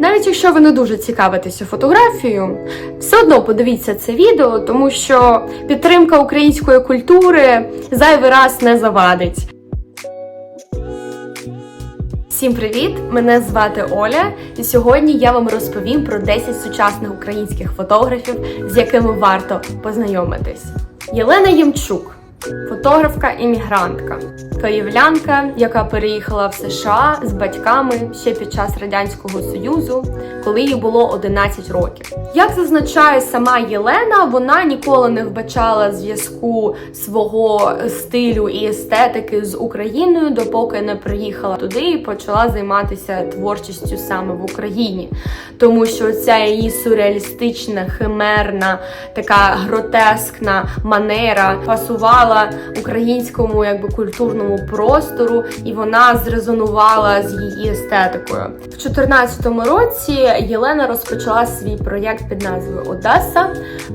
Навіть якщо ви не дуже цікавитеся фотографією, все одно подивіться це відео, тому що підтримка української культури зайвий раз не завадить. Всім привіт! Мене звати Оля, і сьогодні я вам розповім про 10 сучасних українських фотографів, з якими варто познайомитись. Єлена Ємчук, фотографка іммігрантка, київлянка, яка переїхала в США з батьками ще під час радянського союзу, коли їй було 11 років. Як зазначає сама Єлена, вона ніколи не вбачала зв'язку свого стилю і естетики з Україною, допоки не приїхала туди і почала займатися творчістю саме в Україні, тому що ця її сюрреалістична, химерна, така гротескна манера пасувала українському якби культурному простору, і вона зрезонувала з її естетикою. В 2014 році Єлена розпочала свій проєкт під назвою Одеса.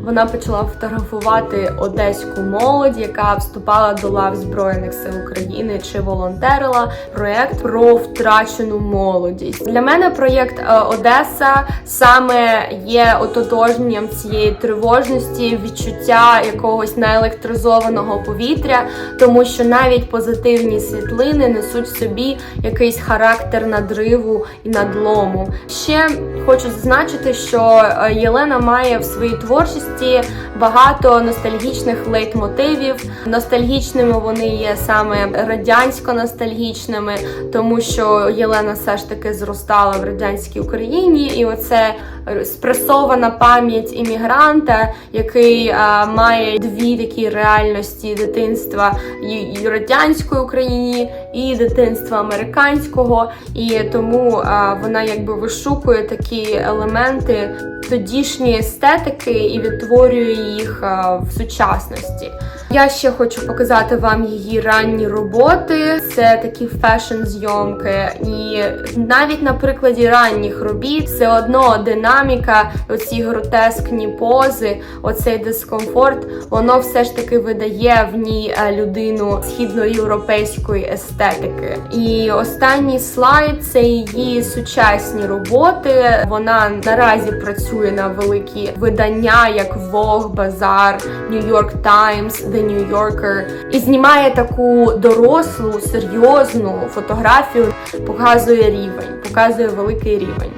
Вона почала фотографувати одеську молодь, яка вступала до лав Збройних сил України чи волонтерила. Проєкт про втрачену молодість. Для мене проєкт е, Одеса саме є ототожненням цієї тривожності, відчуття якогось наелектризованого повітря, тому що навіть позитивні світлини несуть в собі якийсь характер надриву і надлому. Ще хочу зазначити, що е, Єлена має в своїй творчості багато ностальгічних лейтмотивів. Ностальгічними вони є саме радянсько-ностальгічними, тому що Єлена все ж таки зростала в радянській Україні, і оце спресована пам'ять іммігранта, який а, має дві такі реальності дитинства і, радянської Україні, і дитинства американського. І тому а, вона якби вишукує такі елементи тодішньої естетики і відтворює їх в сучасності. Я ще хочу показати вам її ранні роботи. Це такі фешн-зйомки, і навіть на прикладі ранніх робіт все одно динаміка, оці гротескні пози, оцей дискомфорт, воно все ж таки видає в ній е, людину східноєвропейської естетики. І останній слайд це її сучасні роботи. Вона наразі працює на великі видання, як Vogue, Bazaar, New York Times, The New Yorker. І знімає таку дорослу, серйозну фотографію, показує рівень, показує великий рівень.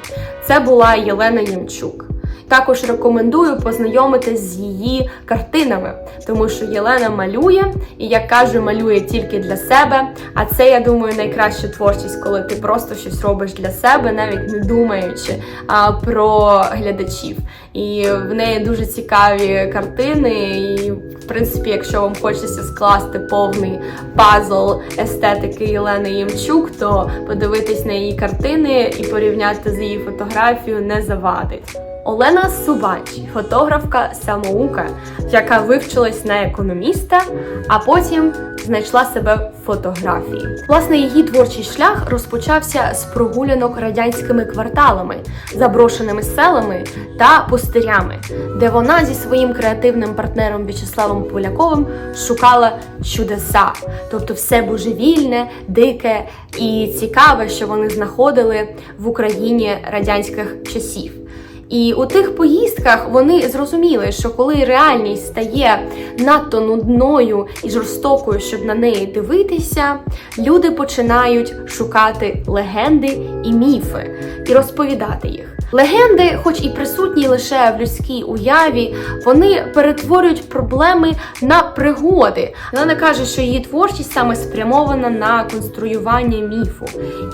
Це була Єлена Ємчук. Також рекомендую познайомитись з її картинами, тому що Єлена малює, і як кажу, малює тільки для себе. А це, я думаю, найкраща творчість, коли ти просто щось робиш для себе, навіть не думаючи а, про глядачів. І в неї дуже цікаві картини. І, в принципі, якщо вам хочеться скласти повний пазл естетики Єлени Ємчук, то подивитись на її картини і порівняти з її фотографією не завадить. Олена Субач, фотографка самоука, яка вивчилась на економіста, а потім знайшла себе в фотографії. Власне, її творчий шлях розпочався з прогулянок радянськими кварталами, заброшеними селами та пустирями, де вона зі своїм креативним партнером В'ячеславом Поляковим шукала чудеса, тобто все божевільне, дике і цікаве, що вони знаходили в Україні радянських часів. І у тих поїздках вони зрозуміли, що коли реальність стає надто нудною і жорстокою, щоб на неї дивитися, люди починають шукати легенди і міфи і розповідати їх. Легенди, хоч і присутні лише в людській уяві, вони перетворюють проблеми на пригоди. Вона каже, що її творчість саме спрямована на конструювання міфу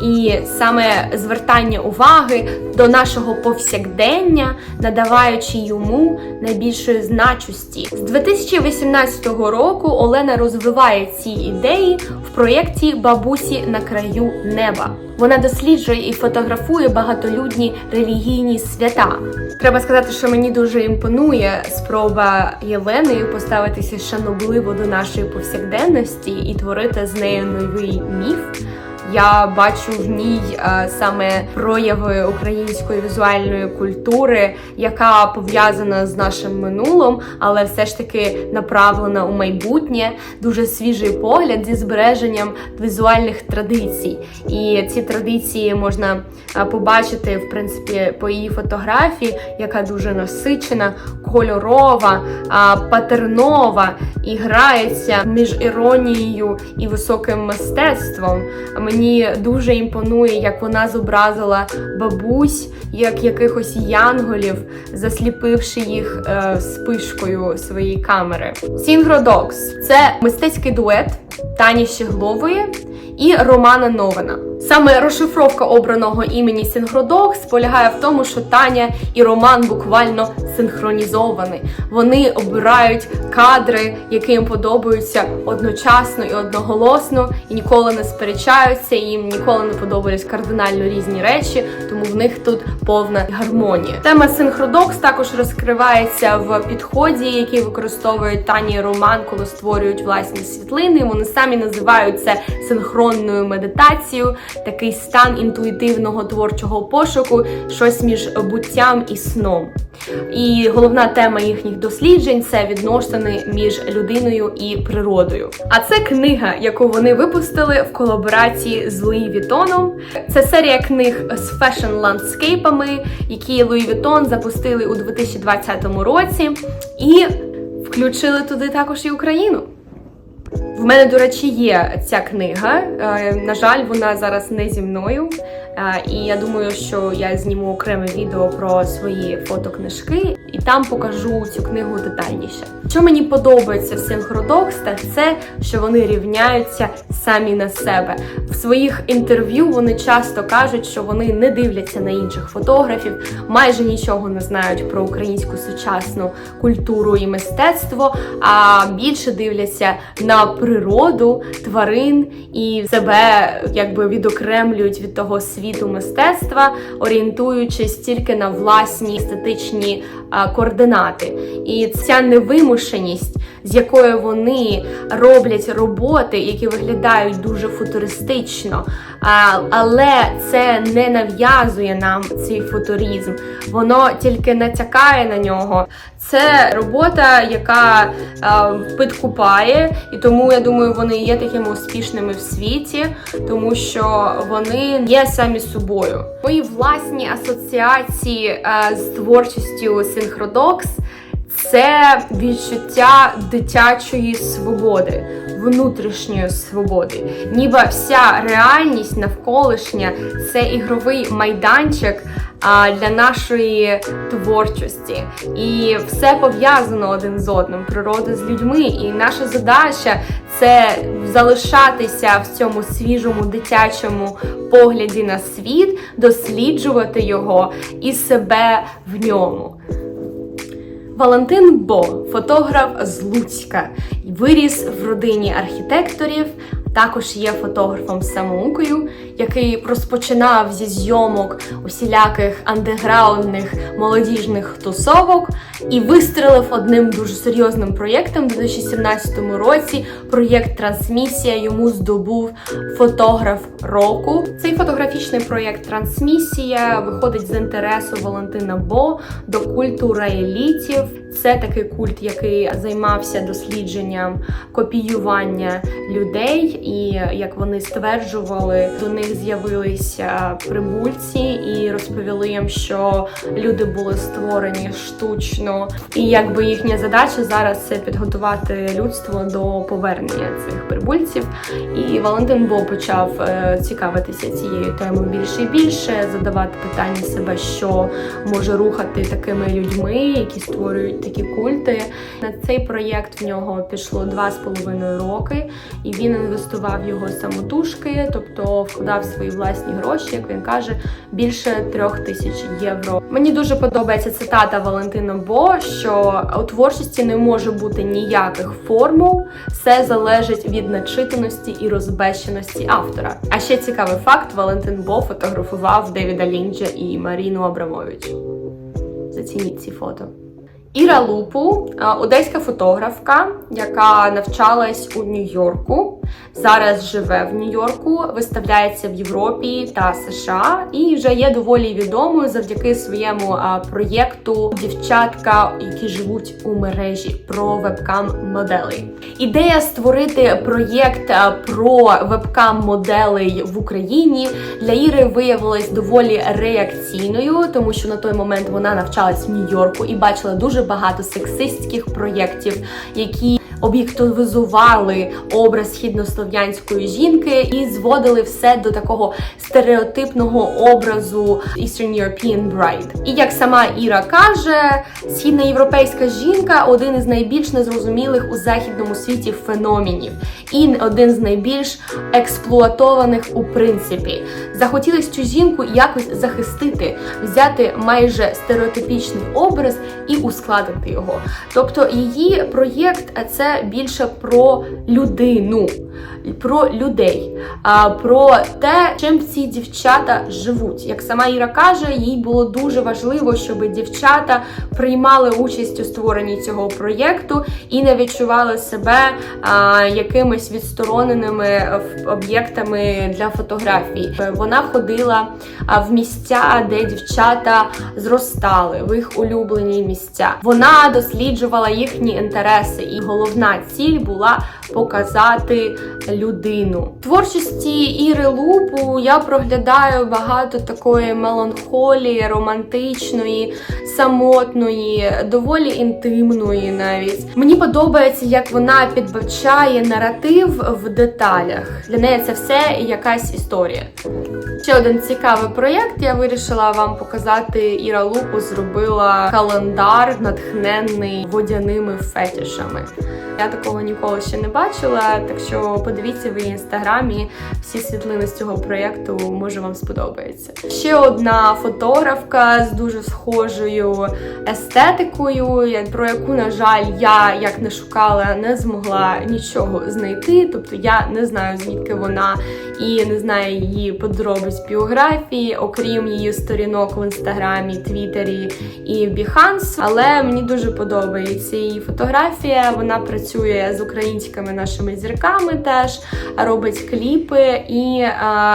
і саме звертання уваги до нашого повсякдення, надаваючи йому найбільшої значущі. З 2018 року Олена розвиває ці ідеї в проєкті Бабусі на краю неба. Вона досліджує і фотографує багатолюдні релігійні свята. Треба сказати, що мені дуже імпонує спроба Єлени поставитися шанобливо до нашої повсякденності і творити з нею новий міф. Я бачу в ній е, саме прояви української візуальної культури, яка пов'язана з нашим минулим, але все ж таки направлена у майбутнє. Дуже свіжий погляд зі збереженням візуальних традицій. І ці традиції можна е, побачити в принципі по її фотографії, яка дуже насичена, кольорова, патернова і грається між іронією і високим мистецтвом. Мені дуже імпонує, як вона зобразила бабусь як якихось янголів, засліпивши їх е, спишкою своєї камери. Сінгродокс це мистецький дует Тані Щеглової і Романа Новина. Саме розшифровка обраного імені Синхродокс полягає в тому, що Таня і Роман буквально синхронізовані. Вони обирають кадри, які їм подобаються одночасно і одноголосно, і ніколи не сперечаються. Їм ніколи не подобались кардинально різні речі, тому в них тут повна гармонія. Тема синхродокс також розкривається в підході, який використовують Таня і Роман, коли створюють власні світлини. Вони самі називають це синхронною медитацією, такий стан інтуїтивного творчого пошуку, щось між буттям і сном. І головна тема їхніх досліджень це відносини між людиною і природою. А це книга, яку вони випустили в колаборації з Луї Вітоном. Це серія книг з фешн ландскейпами, які Луї Вітон запустили у 2020 році, і включили туди також і Україну. В мене, до речі, є ця книга. Е, На жаль, вона зараз не зі мною. Е, І я думаю, що я зніму окреме відео про свої фотокнижки і там покажу цю книгу детальніше. Що мені подобається в Синхродокс, так це що вони рівняються самі на себе. В своїх інтерв'ю вони часто кажуть, що вони не дивляться на інших фотографів, майже нічого не знають про українську сучасну культуру і мистецтво, а більше дивляться на природу, тварин і себе якби відокремлюють від того світу мистецтва, орієнтуючись тільки на власні естетичні координати. І ця невимушеність, з якою вони роблять роботи, які виглядають дуже футуристично, але це не нав'язує нам цей футуризм, воно тільки натякає на нього. Це робота, яка підкупає, і тому я думаю, вони є такими успішними в світі, тому що вони є самі собою. Мої власні асоціації з творчістю Синхродокс це відчуття дитячої свободи, внутрішньої свободи. Ніби вся реальність навколишня це ігровий майданчик для нашої творчості. І все пов'язано один з одним, природа з людьми. І наша задача це залишатися в цьому свіжому дитячому погляді на світ, досліджувати його і себе в ньому. Валентин Бо, фотограф з Луцька, виріс в родині архітекторів. Також є фотографом самоукою, який розпочинав зі зйомок усіляких андеграундних молодіжних тусовок і вистрелив одним дуже серйозним проєктом у 2017 році. Проєкт Трансмісія йому здобув фотограф року. Цей фотографічний проєкт Трансмісія виходить з інтересу Валентина Бо до культу раелітів. Це такий культ, який займався дослідженням копіювання людей, і як вони стверджували, до них з'явилися прибульці і розповіли їм, що люди були створені штучно, і якби їхня задача зараз це підготувати людство до повернення цих прибульців. І Валентин Бо почав е, цікавитися цією темою більше і більше, задавати питання себе, що може рухати такими людьми, які створюють такі культи. На цей проєкт в нього пішло два з половиною роки, і він інвестував його самотужки, тобто вкладав свої власні гроші, як він каже, більше трьох тисяч євро. Мені дуже подобається цитата Валентина Бо, що у творчості не може бути ніяких формул, все залежить від начитаності і розбещеності автора. А ще цікавий факт: Валентин Бо фотографував Девіда Лінча і Маріну Абрамович. Зацініть ці фото. Іра Лупу, е, одеська фотографка, яка навчалась у Нью-Йорку. Зараз живе в Нью-Йорку, виставляється в Європі та США і вже є доволі відомою завдяки своєму е, проєкту Дівчатка, які живуть у мережі про вебкам-моделей. Ідея створити проєкт е, про вебкам-моделей в Україні для Іри виявилась доволі реакційною, тому що на той момент вона навчалась в Нью-Йорку і бачила дуже багато сексистських проєктів, які об'єктивізували образ східнослов'янської жінки і зводили все до такого стереотипного образу Eastern European Bride. І як сама Іра каже, східноєвропейська жінка один із найбільш незрозумілих у західному світі феноменів і один з найбільш експлуатованих у принципі. Захотілось цю жінку якось захистити, взяти майже стереотипічний образ і ускладнити його. Тобто її проєкт це більше про людину, про людей, про те, чим ці дівчата живуть. Як сама Іра каже, їй було дуже важливо, щоб дівчата приймали участь у створенні цього проєкту і не відчували себе якимись відстороненими е, об'єктами для фотографій. Вона ходила в місця, де дівчата зростали, в їх улюблені місця. Вона досліджувала їхні інтереси, і головна ціль була показати людину. Творчості Іри Лупу я проглядаю багато такої меланхолії, романтичної, самотної, доволі інтимної навіть. Мені подобається, як вона підбачає наратив в деталях. Для неї це все якась історія. Ще один цікавий проєкт. Я вирішила вам показати. Іра Лупу зробила календар, натхненний водяними фетішами. Я такого ніколи ще не бачила, так що подивіться в її інстаграмі всі світлини з цього проєкту, може вам сподобається. Ще одна фотографка з дуже схожою естетикою, про яку, на жаль, я як не шукала, не змогла нічого знайти. Тобто я не знаю звідки вона і не знаю її подробиць біографії, окрім її сторінок в інстаграмі, Твіттері і Behance. Але мені дуже подобається її фотографія. Вона працює з українськими нашими зірками, теж робить кліпи і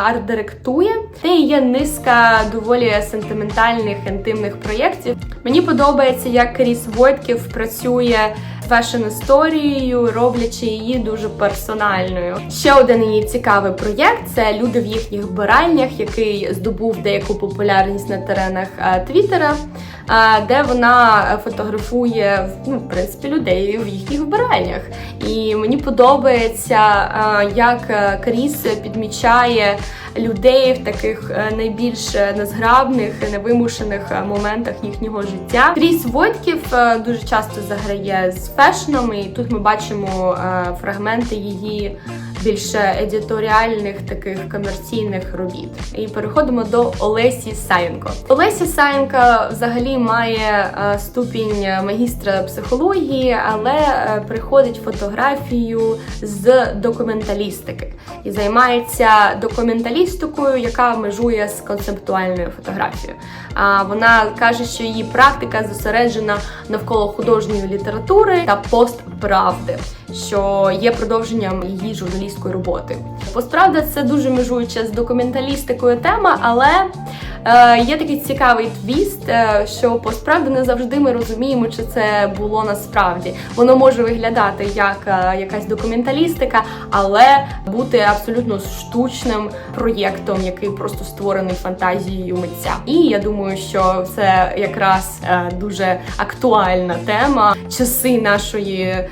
арт-директує. Та є низка доволі сентиментальних інтимних проєктів. Мені подобається, як Кріс Войтків працює фешн історією, роблячи її дуже персональною. Ще один її цікавий проєкт це люди в їхніх вбиральнях, який здобув деяку популярність на теренах е, Твіттера, е, де вона фотографує ну, в принципі людей в їхніх вбиральнях. І мені подобається, е, як Кріс підмічає людей в таких е, найбільш е, незграбних, невимушених е, моментах їхнього життя. Кріс Войтків е, дуже часто заграє з фешном, і тут ми бачимо фрагменти її більше едіторіальних таких комерційних робіт. І переходимо до Олесі Саєнко. Олеся Саєнко взагалі має ступінь магістра психології, але приходить фотографію з документалістики і займається документалістикою, яка межує з концептуальною фотографією. А вона каже, що її практика зосереджена навколо художньої літератури та постправди, що є продовженням її журналістської роботи. Постправда це дуже межуюча з документалістикою тема, але е, є такий цікавий твіст, е, що постправда не завжди ми розуміємо, чи це було насправді. Воно може виглядати як е, якась документалістика, але бути абсолютно штучним проєктом, який просто створений фантазією митця. І я думаю, що це якраз е, дуже актуальна тема часи нашої е,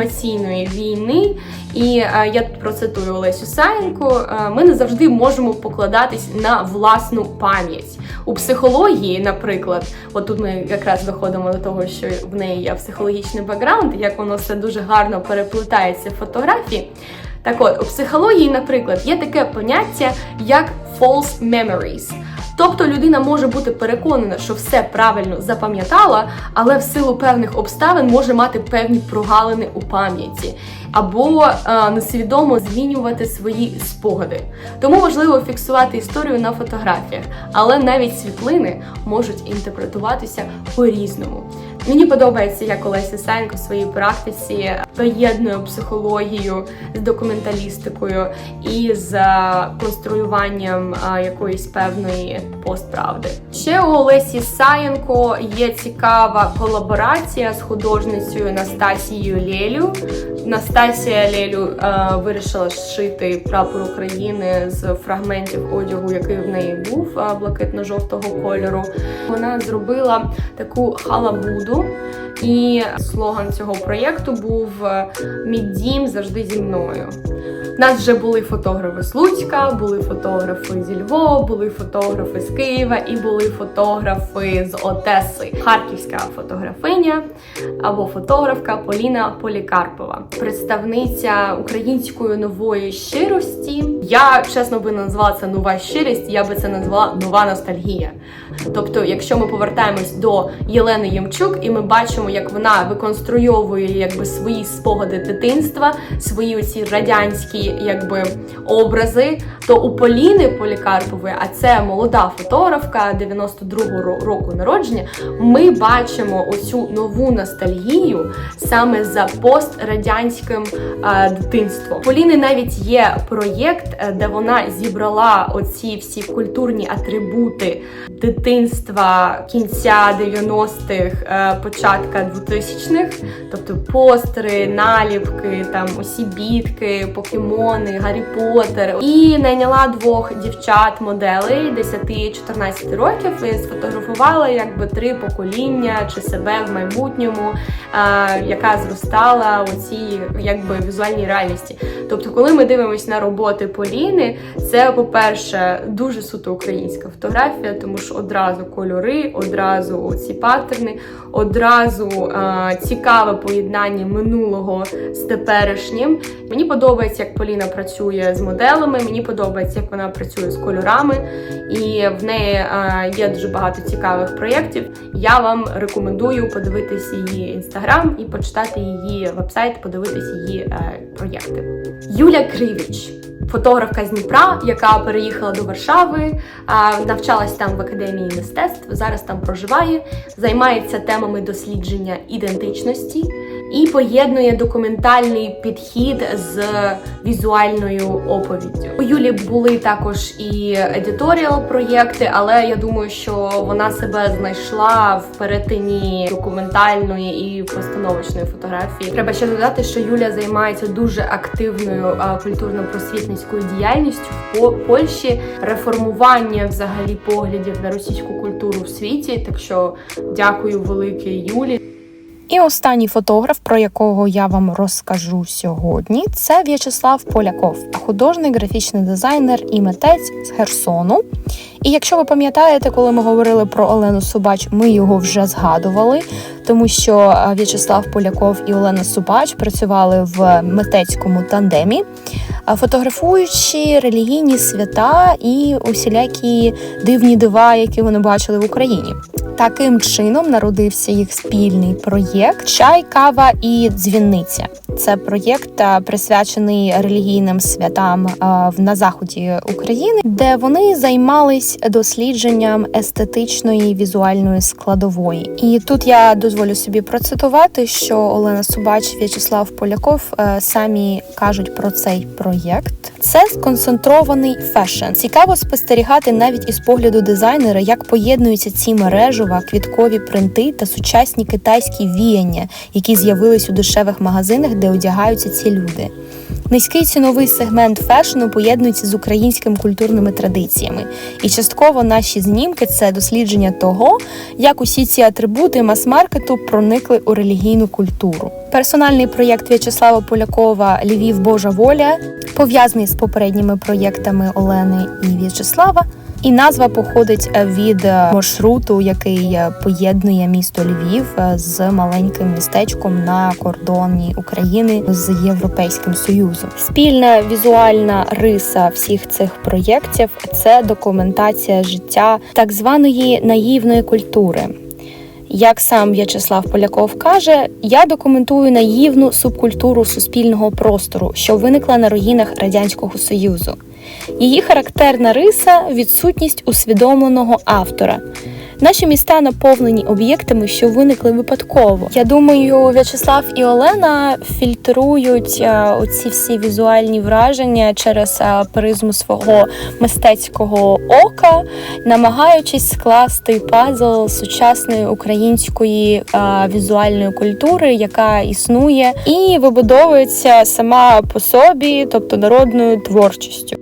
інформаційної війни. І е, я тут процитую Олесю Саєнко: е, ми не завжди можемо покладатись на власну пам'ять. У психології, наприклад, от тут ми якраз доходимо до того, що в неї є психологічний бекграунд, як воно все дуже гарно переплутається в фотографії. Так от, у психології, наприклад, є таке поняття як false memories. Тобто людина може бути переконана, що все правильно запам'ятала, але в силу певних обставин може мати певні прогалини у пам'яті або е, несвідомо змінювати свої спогади. Тому важливо фіксувати історію на фотографіях, але навіть світлини можуть інтерпретуватися по-різному. Мені подобається, як Олеся Сенко в своїй практиці поєднує психологію з документалістикою і з е, конструюванням е, якоїсь певної постправди. Ще у Олесі Саєнко є цікава колаборація з художницею Настасією Лелю. Настасія Лелю е, вирішила зшити прапор України з фрагментів одягу, який в неї був е, блакитно-жовтого кольору. Вона зробила таку халабуду, і слоган цього проєкту був е, Мій дім завжди зі мною. У нас вже були фотографи з Луцька, були фотографи зі Львова, були фотографи з Києва і були фотографи з Одеси. Харківська фотографиня або фотографка Поліна Полікарпова, представниця української нової щирості. Я чесно би назвала це нова щирість, я би це назвала нова ностальгія. Тобто, якщо ми повертаємось до Єлени Ємчук, і ми бачимо, як вона виконструйовує якби свої спогади дитинства, свої оці радянські якби образи, то у Поліни Полікарпової, а це молода фотографка 92-го року народження, ми бачимо оцю нову ностальгію саме за пострадянським дитинством. Поліни навіть є проєкт, е, де вона зібрала оці всі культурні атрибути дитинства кінця 90-х, е, початка 2000-х, тобто постери, наліпки, там усі бітки, покемони, Гаррі Поттер. І найняла двох дівчат моделей 10-14 років і сфотографувала якби три покоління чи себе в майбутньому, е, яка зростала у цій якби візуальній реальності. Тобто, коли ми дивимося на роботи Поліни, це, по-перше, дуже суто українська фотографія, тому що одразу кольори, одразу ці паттерни, одразу е, цікаве поєднання минулого з теперішнім. Мені подобається, як Поліна працює з моделами, мені подобається, як вона працює з кольорами, і в неї е, є дуже багато цікавих проєктів. Я вам рекомендую подивитись її інстаграм і почитати її вебсайт, подивитись її е, проєкти. Юля Кривіч. Фотографка з Дніпра, яка переїхала до Варшави, навчалась там в академії мистецтв. Зараз там проживає, займається темами дослідження ідентичності і поєднує документальний підхід з візуальною оповіддю. У Юлі були також і едиторіал проєкти, але я думаю, що вона себе знайшла в перетині документальної і постановочної фотографії. Треба ще додати, що Юля займається дуже активною культурно-просвітницькою діяльністю в По- Польщі, реформування взагалі поглядів на російську культуру в світі. Так що дякую велике Юлі. І останній фотограф, про якого я вам розкажу сьогодні, це В'ячеслав Поляков, художник, графічний дизайнер і митець з Херсону. І якщо ви пам'ятаєте, коли ми говорили про Олену Субач, ми його вже згадували, тому що е, В'ячеслав Поляков і Олена Субач працювали в митецькому тандемі, е, фотографуючи релігійні свята і усілякі дивні дива, які вони бачили в Україні. Таким чином народився їх спільний проєкт Чай, кава і дзвіниця. Це проєкт е, присвячений релігійним святам е, на заході України, де вони займались дослідженням естетичної візуальної складової. І тут я дозволю собі процитувати, що Олена Субач, В'ячеслав Поляков е, самі кажуть про цей проєкт. Це сконцентрований фешн. Цікаво спостерігати навіть із погляду дизайнера, як поєднуються ці мережева, квіткові принти та сучасні китайські віяння, які з'явились у дешевих магазинах, де одягаються ці люди. Низький ціновий сегмент фешну поєднується з українськими культурними традиціями, і частково наші знімки це дослідження того, як усі ці атрибути мас-маркету проникли у релігійну культуру. Персональний проєкт В'ячеслава Полякова Львів Божа воля пов'язаний з попередніми проєктами Олени і В'ячеслава. І назва походить е, від е, маршруту, який е, поєднує місто Львів з маленьким містечком на кордоні України з Європейським Союзом. Спільна візуальна риса всіх цих проєктів це документація життя так званої наївної культури. Як сам В'ячеслав Поляков каже, я документую наївну субкультуру суспільного простору, що виникла на руїнах радянського союзу. Її характерна риса відсутність усвідомленого автора. Наші міста наповнені об'єктами, що виникли випадково. Я думаю, В'ячеслав і Олена фільтрують е, оці всі візуальні враження через е, призму свого мистецького ока, намагаючись скласти пазл сучасної української е, візуальної культури, яка існує і вибудовується сама по собі, тобто народною творчістю.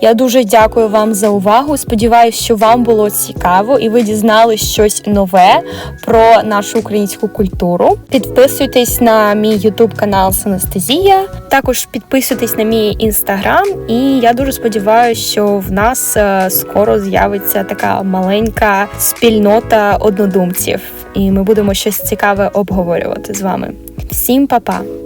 Я дуже дякую вам за увагу. Сподіваюсь, що вам було цікаво і ви дізнали щось нове про нашу українську культуру. Підписуйтесь на мій ютуб канал Синестезія. Також підписуйтесь на мій інстаграм, і я дуже сподіваюся, що в нас е, скоро з'явиться така маленька спільнота однодумців, і ми будемо щось цікаве обговорювати з вами. Всім па-па!